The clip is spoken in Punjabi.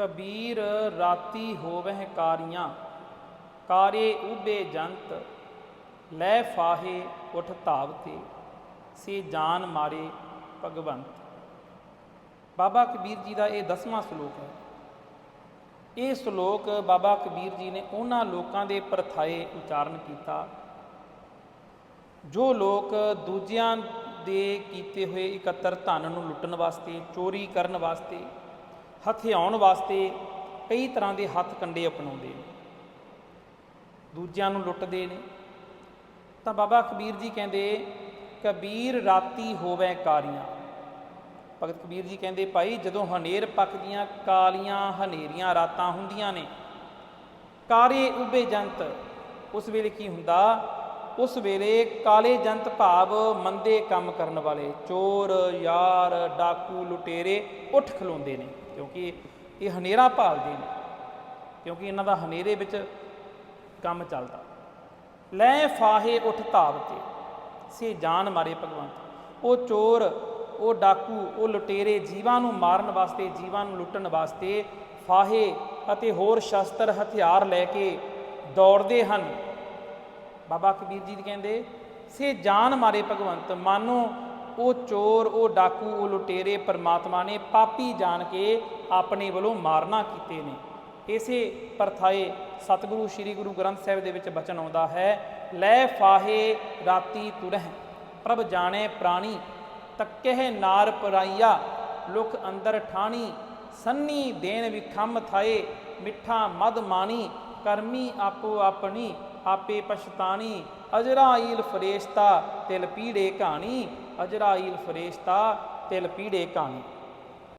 ਕਬੀਰ ਰਾਤੀ ਹੋਵਹਿ ਕਾਰੀਆਂ, ਕਾਰੇ ਉਬੇ ਜੰਤ, ਲੈ ਫਾਹੇ ਉਠ ਧਾਵਤੇ ਸੇ ਜਾਨ ਮਾਰੇ ਭਗਵੰਤ। ਬਾਬਾ ਕਬੀਰ ਜੀ ਦਾ ਇਹ ਦਸਵਾਂ ਸ਼ਲੋਕ ਹੈ। ਇਹ ਸ਼ਲੋਕ ਬਾਬਾ ਕਬੀਰ ਜੀ ਨੇ ਉਹਨਾਂ ਲੋਕਾਂ ਦੇ ਪਰਥਾਏ ਉਚਾਰਨ ਕੀਤਾ, ਜੋ ਲੋਕ ਦੂਜਿਆਂ ਦੇ ਕੀਤੇ ਹੋਏ ਇਕੱਤਰ ਧਨ ਨੂੰ ਲੁੱਟਣ ਵਾਸਤੇ, ਚੋਰੀ ਕਰਨ ਵਾਸਤੇ ਹਥਿਆਉਣ ਵਾਸਤੇ ਕਈ ਤਰ੍ਹਾਂ ਦੇ ਹੱਥ ਕੰਡੇ ਅਪਣਾਉਂਦੇ ਨੇ। ਦੂਜਿਆਂ ਨੂੰ ਲੁੱਟਦੇ ਨੇ। ਤਾਂ ਬਾਬਾ ਕਬੀਰ ਜੀ ਕਹਿੰਦੇ, ਕਬੀਰ ਰਾਤੀ ਹੋਵੇ ਕਾਰੀਆਂ। ਭਗਤ ਕਬੀਰ ਜੀ ਕਹਿੰਦੇ, ਭਾਈ, ਜਦੋਂ ਹਨੇਰ ਪੱਕਦੀਆਂ, ਕਾਲੀਆਂ ਹਨੇਰੀਆਂ ਰਾਤਾਂ ਹੁੰਦੀਆਂ ਨੇ। ਕਾਰੇ ਉਬੇ ਜੰਤ। ਉਸ ਵੇਲੇ ਕੀ ਹੁੰਦਾ? ਉਸ ਵੇਲੇ ਕਾਲੇ ਜੰਤ ਭਾਵ ਮੰਦੇ ਕੰਮ ਕਰਨ ਵਾਲੇ ਚੋਰ, ਯਾਰ, ਡਾਕੂ, ਲੁਟੇਰੇ ਉੱਠ ਖਲੋਂਦੇ ਨੇ ਕਿਉਂਕਿ ਇਹ ਹਨੇਰਾ ਭਾਲਦੇ ਨੇ, ਕਿਉਂਕਿ ਇਹਨਾਂ ਦਾ ਹਨੇਰੇ ਵਿੱਚ ਕੰਮ ਚੱਲਦਾ। ਲੈ ਫਾਹੇ ਉੱਠ ਧਾਵਤੇ ਸੇ ਜਾਨ ਮਾਰੇ ਭਗਵੰਤ। ਉਹ ਚੋਰ, ਉਹ ਡਾਕੂ, ਉਹ ਲੁਟੇਰੇ ਜੀਵਾਂ ਨੂੰ ਮਾਰਨ ਵਾਸਤੇ, ਜੀਵਾਂ ਨੂੰ ਲੁੱਟਣ ਵਾਸਤੇ ਫਾਹੇ ਅਤੇ ਹੋਰ ਸ਼ਸਤਰ ਹਥਿਆਰ ਲੈ ਕੇ ਦੌੜਦੇ ਹਨ। ਬਾਬਾ ਕਬੀਰ ਜੀ ਕਹਿੰਦੇ, ਸੇ ਜਾਨ ਮਾਰੇ ਭਗਵੰਤ, ਮਾਨੋ ਉਹ ਚੋਰ, ਉਹ ਡਾਕੂ, ਉਹ ਲੁਟੇਰੇ ਪਰਮਾਤਮਾ ਨੇ ਪਾਪੀ ਜਾਣ ਕੇ ਆਪਣੇ ਵੱਲੋਂ ਮਾਰਨਾ ਕੀਤੇ ਨੇ। ਇਸੇ ਪਰਥਾਏ ਸਤਿਗੁਰੂ ਸ੍ਰੀ ਗੁਰੂ ਗ੍ਰੰਥ ਸਾਹਿਬ ਦੇ ਵਿੱਚ ਬਚਨ ਆਉਂਦਾ ਹੈ, ਲੈ ਫਾਹੇ ਰਾਤੀ ਤੁਰਹਿ, ਪ੍ਰਭ ਜਾਣੇ ਪ੍ਰਾਣੀ, ਤੱਕਹਿ ਨਾਰ ਪਰਾਈਆ ਲੁਖ ਅੰਦਰ ਠਾਣੀ, ਸੰਨੀ ਦੇਨ ਵਿਖੰਮ ਥਾਏ, ਮਿੱਠਾ ਮਦ ਮਾਣੀ, ਕਰਮੀ ਆਪੋ ਆਪਣੀ ਆਪੇ ਪਛਤਾਣੀ ਅਜਰਾਈਲ ਫਰੇਸ਼ਤਾ ਤਿਲ ਪੀੜੇ ਕਹਾਣੀ ਅਜਰਾਇਲ ਫਰੇਸ਼ਤਾ ਤਿਲ ਪੀੜੇ ਕਹਾਣੀ